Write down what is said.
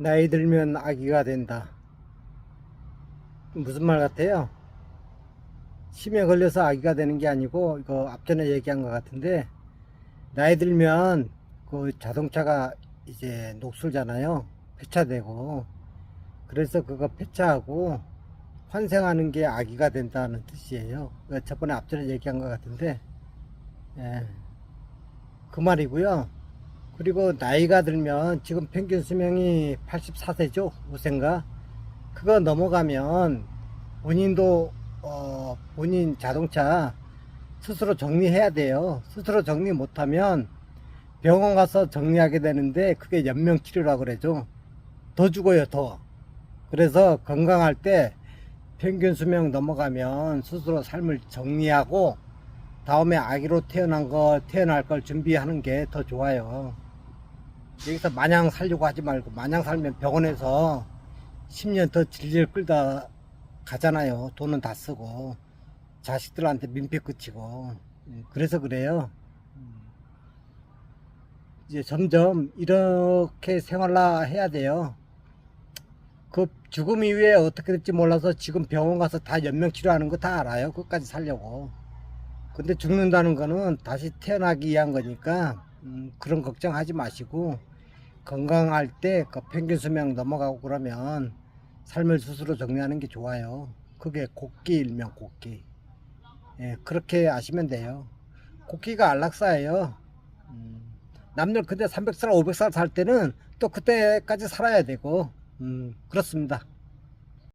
나이 들면 아기가 된다. 무슨 말 같아요? 심에 걸려서 아기가 되는 게 아니고 이거 앞전에 얘기한 것 같은데 나이 들면 그 자동차가 이제 녹슬잖아요. 폐차되고 그래서 그거 폐차하고 환생하는 게 아기가 된다는 뜻이에요. 그 저번에 앞전에 얘기한 것 같은데 예. 그 말이고요. 그리고 나이가 들면 지금 평균 수명이 84세죠 우생가. 그거 넘어가면 본인도 어, 본인 자동차 스스로 정리해야 돼요. 스스로 정리 못하면 병원 가서 정리하게 되는데 그게 연명치료라고 그러죠. 더 죽어요 더. 그래서 건강할 때 평균 수명 넘어가면 스스로 삶을 정리하고 다음에 아기로 태어난 거 태어날 걸 준비하는 게 더 좋아요 여기서 마냥 살려고 하지 말고 마냥 살면 병원에서 10년 더 질질 끌다 가잖아요. 돈은 다 쓰고 자식들한테 민폐 끼치고 음, 그래서 그래요. 음. 이제 점점 이렇게 생활라 해야 돼요. 그 죽음 이후에 어떻게 될지 몰라서 지금 병원 가서 다 연명 치료하는 거 다 알아요. 끝까지 살려고. 근데 죽는다는 거는 다시 태어나기 위한 거니까 음, 그런 걱정하지 마시고 건강할 때 그 평균 수명 넘어가고 그러면 삶을 스스로 정리하는 게 좋아요. 그게 곡기 일명 곡기. 예, 그렇게 아시면 돼요. 곡기가 안락사예요. 음, 남들 근데 300살, 500살 살 때는 또 그때까지 살아야 되고, 음, 그렇습니다.